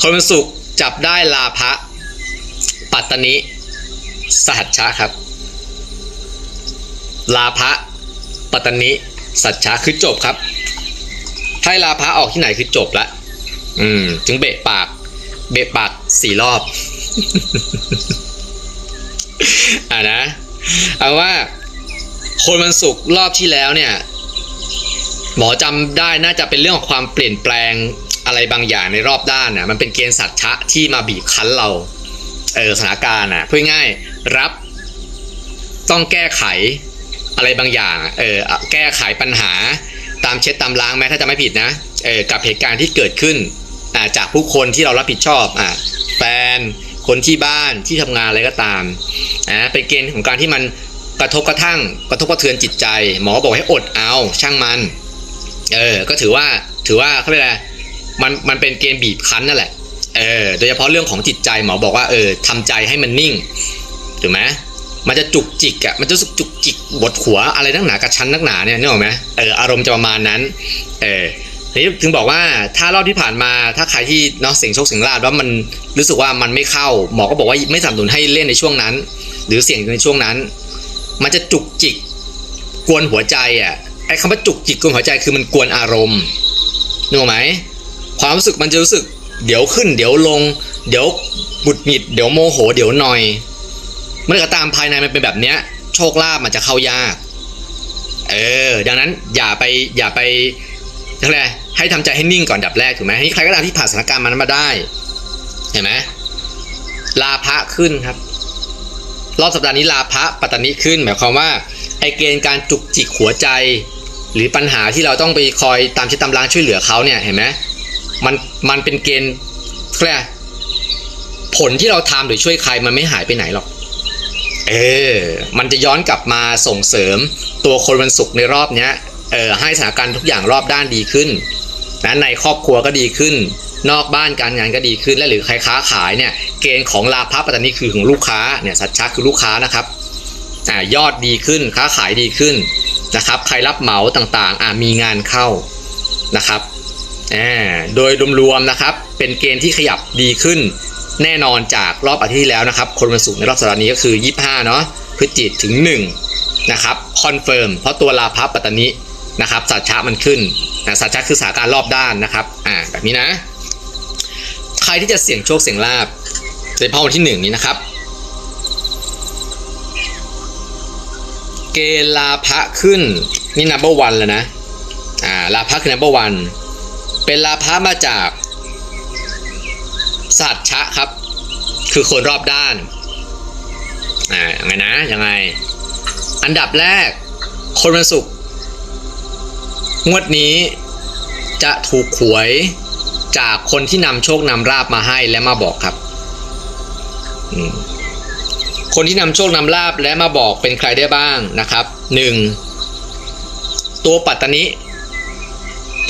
คนวันศุกร์จับได้ลาภะปัตตนิสหัชชะครับ ลาภะปัตตนิสัชชะคือจบครับถ้าลาภะออกที่ไหนคือจบละอืม ถึงเบะปาก เบะปากสี่รอบ อ่านะ เอาว่า คนวันศุกร์รอบที่แล้วเนี่ย หมอจำได้น่าจะเป็นเรื่องของความเปลี่ยนแปลงอะไรบางอย่างในรอบด้านน่ะมันเป็นเกณฑ์สัตชะที่มาบีบคั้นเราเออสถานการณ์น่ะพูดง่ายรับต้องแก้ไขอะไรบางอย่างเออแก้ไขปัญหาตามเช็ดตามล้างแม้ถ้าจะไม่ผิดนะเออกับเหตุการณ์ที่เกิดขึ้นอ่าจากผู้คนที่เรารับผิดชอบอ่าแฟนคนที่บ้านที่ทำงานอะไรก็ตามนะเป็นเกณฑ์ของการที่มันกระทบกระทั่งกระทบกระเทือนจิตใจ หมอบอกให้อดเอาช่างมัน เออ ก็ถือว่าถือว่าเขาเรียกอะไรมันมันเป็นเกณฑ์บีบคั้นนั่นแหละ เออ โดยเฉพาะเรื่องของจิตใจหมอบอกว่าเออทำใจให้มันนิ่งถูกไหมมันจะจุกจิกอะมันจะสึกจุกจิกบดหัวอะไรนักหนากระชั้นนักหนาเนี่ยนึกออกไหมเอออารมณ์จะประมาณนั้น เออทีนี้ถึงบอกว่าถ้ารอบที่ผ่านมาถ้าใครที่เนาะเสียงโชคเสียงลาบว่ามันรู้สึกว่ามันไม่เข้า หมอก็บอกว่าไม่สนับสนุนให้เล่นในช่วงนั้น หรือเสี่ยงในช่วงนั้น มันจะจุกจิกกวนหัวใจอะ ไอ้คำว่าจุกจิกกวนหัวใจคือมันกวนอารมณ์นึกไหมความรู้สึกมันจะรู้สึก เดี๋ยวขึ้น เดี๋ยวลง เดี๋ยวบุดหงิด เดี๋ยวโมโห เดี๋ยวหนอย เมื่อไหร่ก็ตามภายในมันเป็นแบบเนี้ย โชคลาภมันจะเข้ายาก เออ ดังนั้นอย่าไปอย่าไปอะไรให้ทำใจให้นิ่งก่อนดับแรกถูกไหมนี่ใครก็ตามที่ผ่านสถานการณ์มันมาได้ เห็นไหมลาภะขึ้นครับ รอบสัปดาห์นี้ลาภะปัตตานิขึ้น หมายความว่าไอเกณฑ์การจุกจิกหัวใจ หรือปัญหาที่เราต้องไปคอยตามชิดตามล้างช่วยเหลือเขาเนี่ยเห็นไหมมันมันเป็นเกณฑ์เขาเรียกอะไรผลที่เราทำหรือช่วยใครมันไม่หายไปไหนหรอก เออ มันจะย้อนกลับมาส่งเสริมตัวคนวันศุกร์ในรอบเนี้ย เออให้สถานการณ์ทุกอย่างรอบด้านดีขึ้นนะในครอบครัวก็ดีขึ้น นอกบ้านการงานก็ดีขึ้นและหรือใครค้าขายเนี่ย เกณฑ์ของลาภปัตตานีคือของลูกค้าเนี่ยสัจจะคือลูกค้านะครับอ่ายอดดีขึ้นค้าขายดีขึ้น นะครับใครรับเหมาต่างๆอ่ามีงานเข้านะครับอ่าโดยรวมๆนะครับเป็นเกณฑ์ที่ขยับดีขึ้น แน่นอนจากรอบอาทิตย์ที่แล้วนะครับ คนวันศุกร์ในรอบสัปดาห์นี้ก็คือ 25 เนาะพฤศจิกถึง 1 นะครับคอนเฟิร์มเพราะตัวลาภปัตตานินะครับสัจชะมันขึ้นนะสัจชะคือสาการรอบด้านนะครับอ่าแบบนี้นะ ใครที่จะเสี่ยงโชคเสี่ยงลาบโดยเฉพาะวันที่หนึ่งนี้นะครับ เกณฑ์ลาภะขึ้น นี่ number one แล้วนะ อ่าลาภะคือ number one เป็นลาภะมาจากสัตชะครับ คือคนรอบด้าน อ่ายังไงนะยังไง อันดับแรก คนวันศุกร์งวดนี้จะถูกหวยจากคนที่นำโชคนำราบมาให้และมาบอกครับ อืม คนที่นำโชคนำลาบและมาบอกเป็นใครได้บ้างนะครับหนึ่งตัวปัตตานิ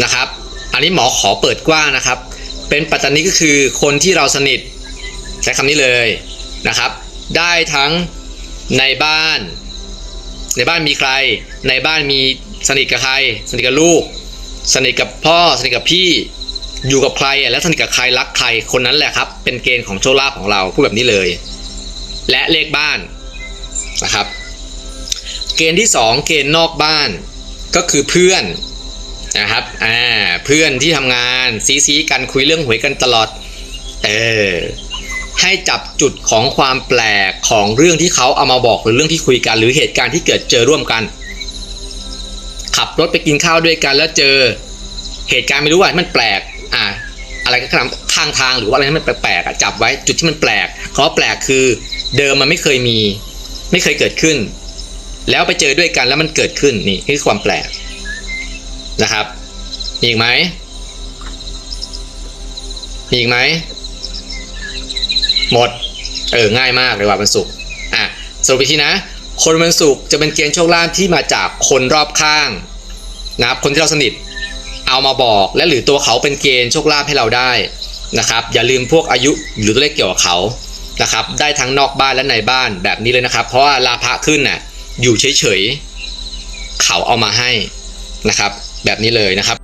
นะครับ อันนี้หมอขอเปิดกว้างนะครับ เป็นปัตตานิก็คือคนที่เราสนิทใช้คำนี้เลยนะครับ ได้ทั้งในบ้าน ในบ้านมีใคร ในบ้านมีสนิทกับใคร สนิทกับลูก สนิทกับพ่อ สนิทกับพี่อยู่กับใครและสนิทกับใครรักใครคนนั้นแหละครับ เป็นเกณฑ์ของโชคลาภของเราพูดแบบนี้เลย และเลขบ้านนะครับ เกณฑ์ที่สองเกณฑ์นอกบ้านก็คือเพื่อนนะครับอ่าเพื่อนที่ทำงานซีซีกันคุยเรื่องหวยกันตลอดเออให้จับจุดของความแปลกของเรื่องที่เขาเอามาบอกหรือเรื่องที่คุยกัน หรือเหตุการณ์ที่เกิดเจอร่วมกัน ขับรถไปกินข้าวด้วยกันแล้วเจอเหตุการณ์ไม่รู้ว่ามันแปลกอ่าอะไรก็ตามข้างทางหรือว่าอะไรที่มันแปลกๆจับไว้จุดที่มันแปลกเพราะแปลกคือ เดิมมันไม่เคยมี ไม่เคยเกิดขึ้น แล้วไปเจอด้วยกันแล้วมันเกิดขึ้นนี่คือความแปลกนะครับมีอีกไหมมีอีกไหมหมด เออง่ายมากเลยว่าวันศุกร์อะสรุปอีกทีนะ คนวันศุกร์จะเป็นเกณฑ์โชคลาภที่มาจากคนรอบข้างนะครับคนที่เราสนิทเอามาบอกและหรือตัวเขาเป็นเกณฑ์โชคลาภให้เราได้นะครับ อย่าลืมพวกอายุหรือตัวเลขเกี่ยวกับเขา นะครับ ได้ทั้งนอกบ้านและในบ้านแบบนี้เลยนะครับ เพราะว่าลาภะขึ้นน่ะอยู่เฉยๆเขาเอามาให้นะครับ แบบนี้เลยนะครับ